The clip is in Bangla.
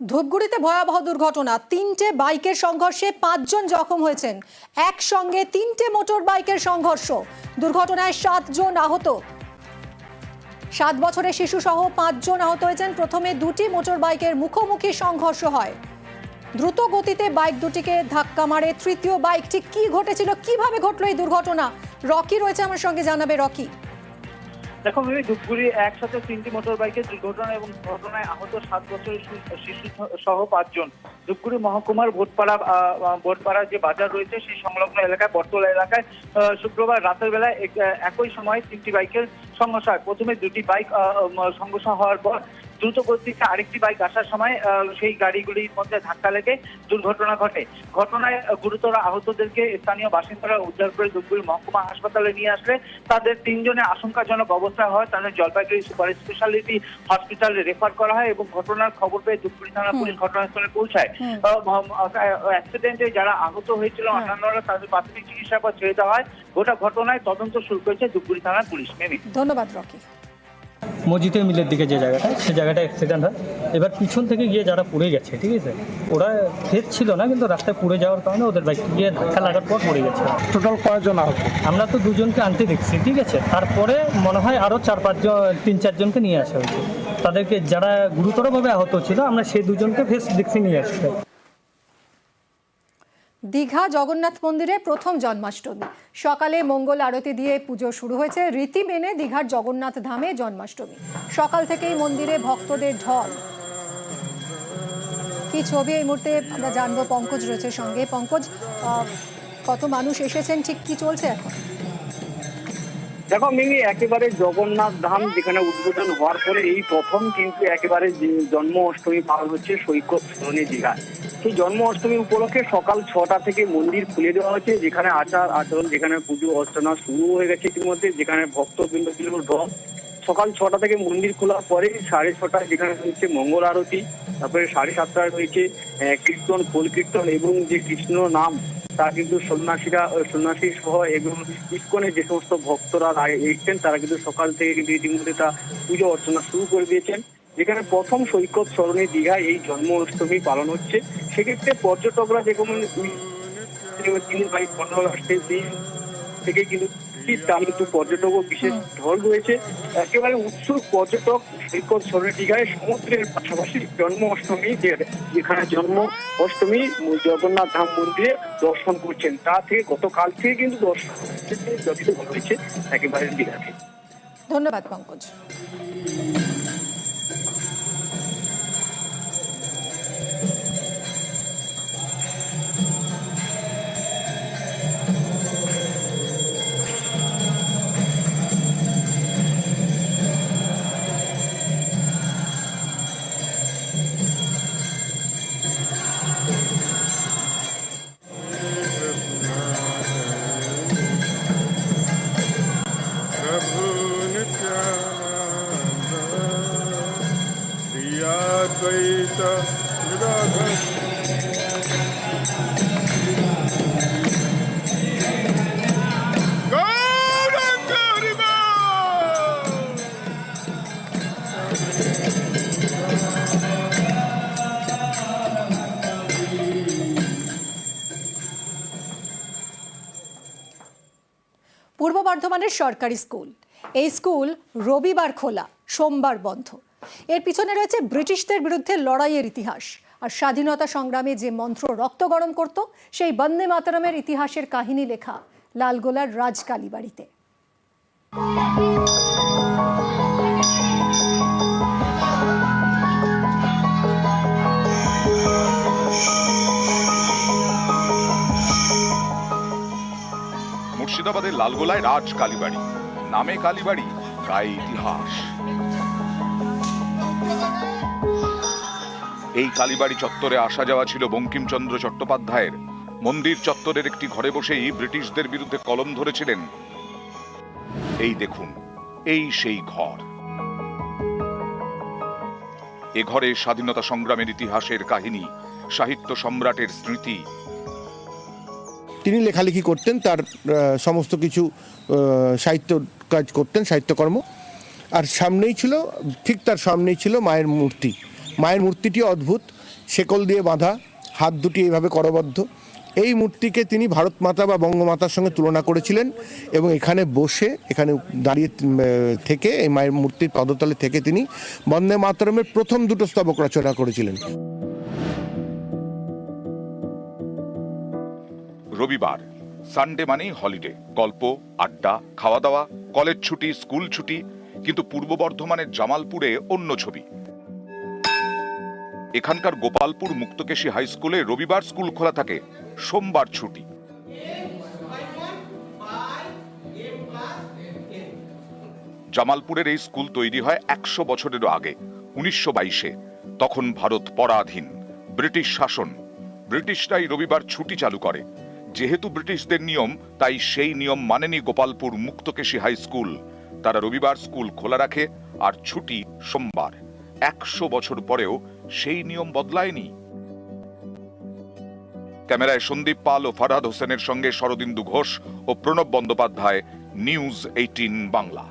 ধূপগুড়িতে ভয়াবহ দুর্ঘটনা। তিনটে বাইকের সংঘর্ষে পাঁচজন জখম হয়েছেন। একসঙ্গে তিনটে মোটর বাইকের সংঘর্ষ। দুর্ঘটনায় সাতজন আহত। সাত বছরের শিশু সহ পাঁচজন আহত হয়েছেন। প্রথমে দুটি মোটর বাইকের মুখোমুখি সংঘর্ষ হয়। দ্রুত গতিতে বাইক দুটিকে ধাক্কা মারে। তৃতীয় বাইকটি কি ঘটেছিল? কীভাবে ঘটলো এই দুর্ঘটনা? রকি রয়েছে আমার সঙ্গে। জানাবে রকি। দেখো মিমি, ধূপগুড়ি একসাথে তিনটি মোটর বাইকের দুর্ঘটনা এবং ঘটনায় আহত সাত বছরের শিশু সহ পাঁচজন। ধূপগুড়ি মহকুমার ভোটপাড়া ভোটপাড়ার যে বাজার রয়েছে, সেই সংলগ্ন এলাকায়, বটতলা এলাকায় শুক্রবার রাতের এক- একই সময় তিনটি বাইকের সংঘর্ষ হয়। প্রথমে দুটি বাইক সংঘর্ষ হওয়ার পর দ্রুত গতিতে আরেকটি বাইক আসার সময় সেই গাড়িগুলির মধ্যে ধাক্কা লেগে দুর্ঘটনা ঘটে। ঘটনায় গুরুতর আহতদেরকে স্থানীয় বাসিন্দারা উদ্ধার করে ধূপগুড়ি মহকুমা হাসপাতালে নিয়ে আসলে তাদের তিনজনের আশঙ্কাজনক অবস্থা হয়। তাদের জলপাইগুড়ি সুপার স্পেশালিটি হসপিটালে রেফার করা হয় এবং ঘটনার খবর পেয়ে ধূপগুড়ি থানা পুলিশ ঘটনাস্থলে পৌঁছায়। অ্যাক্সিডেন্টে যারা আহত হয়েছিল হ্যাঁ। অন্যান্যরা তাদের প্রাথমিক চিকিৎসার পর ছেড়ে দেওয়া হয়। গোটা ঘটনায় তদন্ত শুরু করেছে ধূপগুড়ি থানার পুলিশ। মেমি ধন্যবাদ রকি। মসজিদের মিলের দিকে যে জায়গাটা সে জায়গাটা অ্যাক্সিডেন্ট হয়। এবার পিছন থেকে গিয়ে যারা পড়ে গেছে ঠিক আছে? ওরা ফের ছিল না কিন্তু রাস্তায় পড়ে যাওয়ার কারণে ওদের বাইক গিয়ে ধাক্কা লাগার পর পড়ে গেছে। টোটাল কয়জন আহত? আমরা তো দুজনকে আনতে দেখছি ঠিক আছে? তারপরে মনে হয় আরও চার পাঁচজন তিন চারজনকে নিয়ে আসা হয়েছে। তাদেরকে যারা গুরুতরভাবে আহত ছিল আমরা সেই দুজনকে ফেস দেখছি নিয়ে আসতে দীঘা জগন্নাথ মন্দিরে প্রথম জন্মাষ্টমী। সকালে মঙ্গল আরতি দিয়ে পুজো শুরু হয়েছে, রীতি মেনে দীঘার জগন্নাথ ধামে জন্মাষ্টমী। সকাল থেকেই মন্দিরে ভক্তদের ঢল। কি ছবি এই মুহূর্তে আমরা জানব? পঙ্কজ রয়েছে সঙ্গে। পঙ্কজ কত মানুষ এসেছেন? ঠিক কি চলছে এখন? দেখো, মিমি, একেবারে জগন্নাথ ধাম যেখানে উদ্বোধন হওয়ার পরে এই প্রথম কিন্তু একেবারে জন্ম অষ্টমী পালন হচ্ছে সৈকত সরণি দীঘায় সেই জন্ম অষ্টমী উপলক্ষে সকাল ছটা থেকে মন্দির খুলে দেওয়া হয়েছে, যেখানে আচার আচরণ, যেখানে পুজো অর্চনা শুরু হয়ে গেছে ইতিমধ্যে, যেখানে ভক্তবৃন্দ ছিল ঢল। সকাল ছটা থেকে মন্দির খোলার পরে সাড়ে ছটায় যেখানে হচ্ছে মঙ্গল আরতি, তারপরে সাড়ে সাতটায় রয়েছে কীর্তন ফুল কীর্তন এবং যে কৃষ্ণ নাম তা কিন্তু সন্ন্যাসীরা সন্ন্যাসী সহ এবং ইস্কনের যে সমস্ত ভক্তরা এসছেন, তারা কিন্তু সকাল থেকে কিন্তু ইতিমধ্যে তা পুজো অর্চনা শুরু করে দিয়েছেন। যেখানে প্রথম সৈকত স্মরণে দীঘায় এই জন্ম অষ্টমী পালন হচ্ছে। সেক্ষেত্রে পর্যটকরা যেরকম বাই পনেরো আসছে সেই থেকে কিন্তু তার কিন্তু পর্যটক ও বিশেষ ঢল রয়েছে। একেবারে উৎসুক পর্যটক সৈকত সরণি দীঘায় সমুদ্রের পাশাপাশি জন্ম অষ্টমী যেখানে জন্ম অষ্টমী জগন্নাথ ধাম মন্দিরে দর্শন করছেন। তা থেকে গতকাল থেকে কিন্তু দর্শন যথেষ্ট হয়েছে একেবারে দীঘাতে। ধন্যবাদ, পঙ্কজ। प्रियाद्वैत विराधर गौरङ्ग हरिबा পূর্ব বর্ধমানের সরকারি স্কুল এই স্কুল রবিবার খোলা সোমবার বন্ধ এর পিছনে রয়েছে ব্রিটিশদের বিরুদ্ধে লড়াইয়ের ইতিহাস। আর স্বাধীনতা সংগ্রামে যে মন্ত্র রক্ত গরম করত, সেই বন্দে মাতরমের ইতিহাসের কাহিনী লেখা লালগোলার রাজকালী বাড়িতে মুর্শিদাবাদের লালগোলায় রাজ কালীবাড়ি নামে কালীবাড়ি গায়ে ইতিহাস। এই কালীবাড়ি চত্বরে আসা যাওয়া ছিল বঙ্কিমচন্দ্র চট্টোপাধ্যায়ের। মন্দির চত্বরের একটি ঘরে বসেই ব্রিটিশদের বিরুদ্ধে কলম ধরেছিলেন। এই দেখুন, এই সেই ঘর। এ ঘরে স্বাধীনতা সংগ্রামের ইতিহাসের কাহিনী, সাহিত্য সম্রাটের স্মৃতি। তিনি লেখালেখি করতেন, তার সমস্ত কিছু সাহিত্য কাজ করতেন, সাহিত্যকর্ম। আর সামনেই ছিল, ঠিক তার সামনেই ছিল মায়ের মূর্তি। মায়ের মূর্তিটি অদ্ভুত। শেকল দিয়ে বাঁধা, হাত দুটি এইভাবে করবদ্ধ। এই মূর্তিকে তিনি ভারত মাতা বা বঙ্গমাতার সঙ্গে তুলনা করেছিলেন এবং এখানে বসে, এখানে দাঁড়িয়ে থেকে, এই মায়ের মূর্তির পদতলে থেকে তিনি বন্দে মাতরমের প্রথম দুটো স্তবক রচনা করেছিলেন। রবিবার সানডে মানেই হলিডে গল্প, আড্ডা, খাওয়া দাওয়া কলেজ ছুটি স্কুল ছুটি, কিন্তু পূর্ব বর্ধমানের জামালপুরে অন্য ছবি। এখানকার গোপালপুর মুক্তকেশী হাই স্কুলে রবিবার স্কুল খোলা থাকে। সোমবার ছুটি। জামালপুরের এই স্কুল তৈরি হয় একশো বছরেরও আগে, উনিশশো বাইশে। তখন ভারত পরাধীন, ব্রিটিশ শাসন। ব্রিটিশরাই রবিবার ছুটি চালু করে। যেহেতু ব্রিটিশদের নিয়ম, তাই সেই নিয়ম মানেনি গোপালপুর মুক্তকেশী হাই স্কুল। তারা রবিবার স্কুল খোলা রাখে আর ছুটি সোমবার। একশো বছর পরেও সেই নিয়ম বদলায়নি। ক্যামেরায় সন্দীপ পাল ও ফারহাদ হোসেনের সঙ্গে শরদিন্দু ঘোষ ও প্রণব বন্দ্যোপাধ্যায়, নিউজ এইটিন বাংলা।